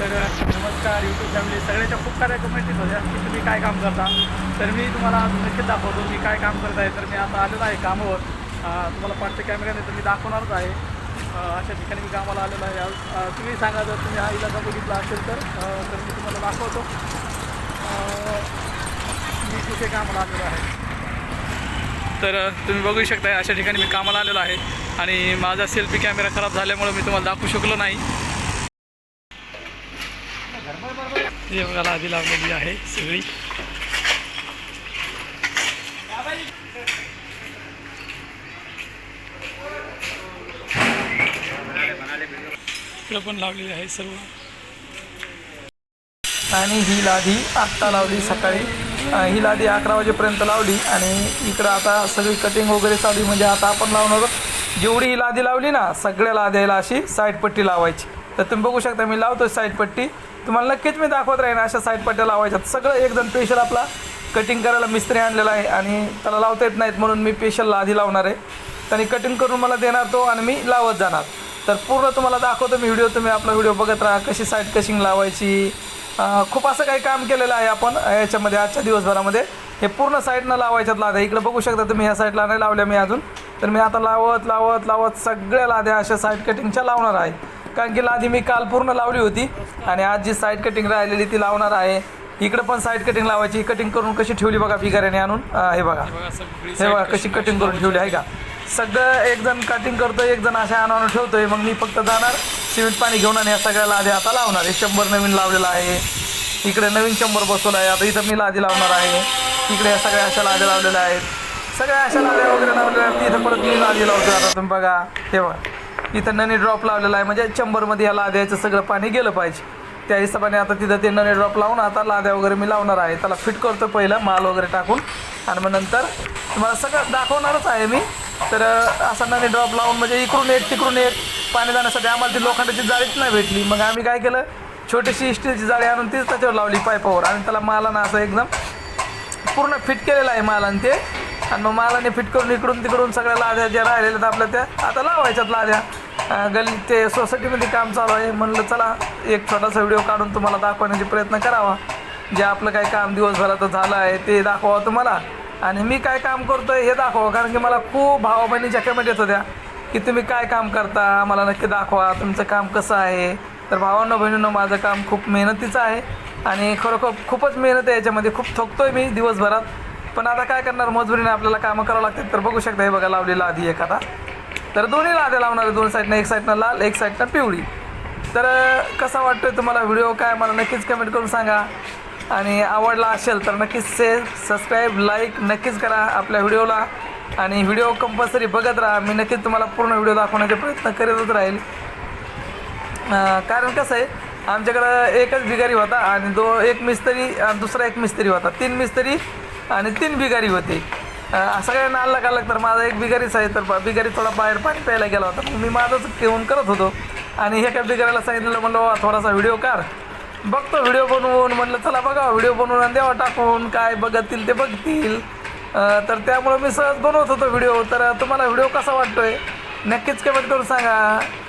तर नमस्कार YouTube family सगळ्याच्या खूप साऱ्या कमेंटीज होत्या की तुम्ही काय काम करता? तर मी तुम्हाला नक्कीच दाखवतो मी काय काम करत आहे तर मी आता आलेलो आहे कामावर. तुम्हाला पाठच्या कॅमेऱ्याने तर मी दाखवणारच आहे. अशा ठिकाणी मी कामाला आलेलो आहे. तुम्ही सांगा जर तुम्ही हा इलाका बघितला असेल तर तर मी तुम्हाला दाखवतो. मी कुठे कामाला आलेलो आहे. तर तुम्ही बघू शकता अशा ठिकाणी मी कामाला आलेलो आहे. आणि माझा सेल्फी कॅमेरा खराब झाल्यामुळे मी तुम्हाला दाखवू शकलो नाही. हे आधी लावलेली आहे सगळी. पण लावलेली आहे सर्व. आणि ही लादी आत्ता लावली सकाळी. ही लादी अकरा वाजेपर्यंत लावली आणि इकडं आता सगळी कटिंग वगैरे चालू म्हणजे आता आपण लावणार जेवढी ही लादी लावली ना सगळ्या लाद्याला अशी साईड पट्टी लावायची. तर तुम्ही बघू शकता मी लावतो साईड पट्टी. तुम्हाला नक्कीच मी दाखवत राहीन अशा साईड पट्ट्या लावायच्यात. सगळं एकदम स्पेशल आपला कटिंग करायला मिस्त्री आणलेला आहे आणि त्याला लावता येत नाहीत म्हणून मी पेशलला आधी लावणार आहे. त्याने कटिंग करून मला देणार तो आणि मी लावत जाणार. तर पूर्ण तुम्हाला दाखवतो मी व्हिडिओ तुम्ही आपला व्हिडिओ बघत राहा कशी साईड कशिंग लावायची. खूप असं काही काम केलेलं आहे आपण याच्यामध्ये आजच्या दिवसभरामध्ये. हे पूर्ण साईडनं लावायच्यात लाद्या. इकडे बघू शकता तुम्ही ह्या साईडला नाही लावल्या मी अजून. तर मी आता लावत लावत लावत सगळ्या लाद्या अशा साईड कटिंगच्या लावणार आहे. कारण की लादी मी काल पूर्ण लावली होती आणि आज जी साईड कटिंग राहिलेली ती लावणार आहे. इकडे पण साईड कटिंग लावायची. कटिंग करून कशी ठेवली बघा बिगाऱ्याने आणून. हे बघा. हे बघा कशी कटिंग करून ठेवली आहे का? सगळं एक जण कटिंग करतोय एक जण अशा आणून ठेवतोय. मग मी फक्त जाणार सिमेंट पाणी घेऊन आणि या सगळ्या लाद्या आता लावणार आहे. शंभर नवीन लावलेला आहे. इकडे नवीन शंभर बसवला आहे. आता इथं मी लादी लावणार आहे. इकडे या सगळ्या अशा लाद्या लावलेल्या आहेत. सगळ्या अशा लाद्या वगैरे लावलेल्या आहेत. इथं परत मी लादी लावतो आता तुम्ही बघा. हे बघा. इथं ननी ड्रॉप लावलेला आहे. म्हणजे चंबरमध्ये या लाद्याचं सगळं पाणी गेलं पाहिजे. त्या हिशोबाने आता तिथं ते नने ड्रॉप लावून आता लाद्या वगैरे मी लावणार आहे. त्याला फिट करतो पहिलं माल वगैरे टाकून. आणि मग नंतर तुम्हाला सगळं दाखवणारच आहे मी. तर असा नने ड्रॉप लावून म्हणजे इकडून एक तिकडून एक पाणी जाण्यासाठी आम्हाला ती लोखंडाची जाळीच नाही भेटली. मग आम्ही काय केलं? छोटीशी स्टीलची जाळी आणून तीच त्याच्यावर लावली पाईपावर आणि त्याला मालानं असं एकदम पूर्ण फिट केलेलं आहे मालाने ते. आणि मग मालाने फिट करून इकडून तिकडून सगळ्या लाद्या ज्या राहिलेल्या आहेत आपल्या त्या आता लावायच्यात लाद्या. अं, गल्ली ते सोसायटीमध्ये काम चालू आहे. म्हणलं चला एक छोटासा व्हिडिओ काढून तुम्हाला दाखवण्याचा प्रयत्न करावा. जे आपलं काय काम दिवसभरात झालं आहे ते दाखवावं तुम्हाला. आणि मी काय काम करतो आहे हे दाखवा कारण की मला खूप भावा बहिणीच्या कमेंट येत होत्या की तुम्ही काय काम करता? मला नक्की दाखवा तुमचं काम कसं आहे? तर भावांनो बहिणींनो माझं काम खूप मेहनतीचं आहे. आणि खरोखर खूपच मेहनत आहे याच्यामध्ये खूप थकतोय मी दिवसभरात. पण आता काय करणार? मजबुरीने आपल्याला कामं करावं लागतात. तर बघू शकता हे बघा लावलेलं आधी एखादा तर दोन्ही लाद्या लावणार आहे. दोन साईडनं एक साईडनं लाल एक साईडनं पिवळी. तर कसा कसा वाटतोय तुम्हाला व्हिडिओ? काय मला नक्कीच कमेंट करून सांगा. आणि आवडला असेल तर नक्कीच से सबस्क्राईब लाईक नक्कीच करा आपल्या व्हिडिओला. आणि व्हिडिओ कंपल्सरी बघत राहा. मी नक्कीच तुम्हाला पूर्ण व्हिडिओ दाखवण्याचा प्रयत्न करतच राहील. कारण कसं आहे आमच्याकडं एकच बिगारी होता आणि दो एक मिस्त्री आणि दुसरा एक मिस्त्री होता. तीन मिस्त्री आणि तीन बिगारी होते. सगळ्यांना अलग अलग तर माझा एक बिगारीच आहे तर बिगारी थोडा बाहेर पाणी प्यायला गेला होता. मग मी माझंच घेऊन करत होतो. आणि एका बिगारीला सांगितलं म्हणलं थोडासा व्हिडिओ काढ. बघतो व्हिडिओ बनवून म्हटलं चला बघा व्हिडिओ बनवून आणि द्यावा टाकून काय बघतील ते बघतील. तर त्यामुळं मी सहज बनवत होतो व्हिडिओ. तर तुम्हाला व्हिडिओ कसा वाटतोय? नक्कीच कमेंट करून सांगा.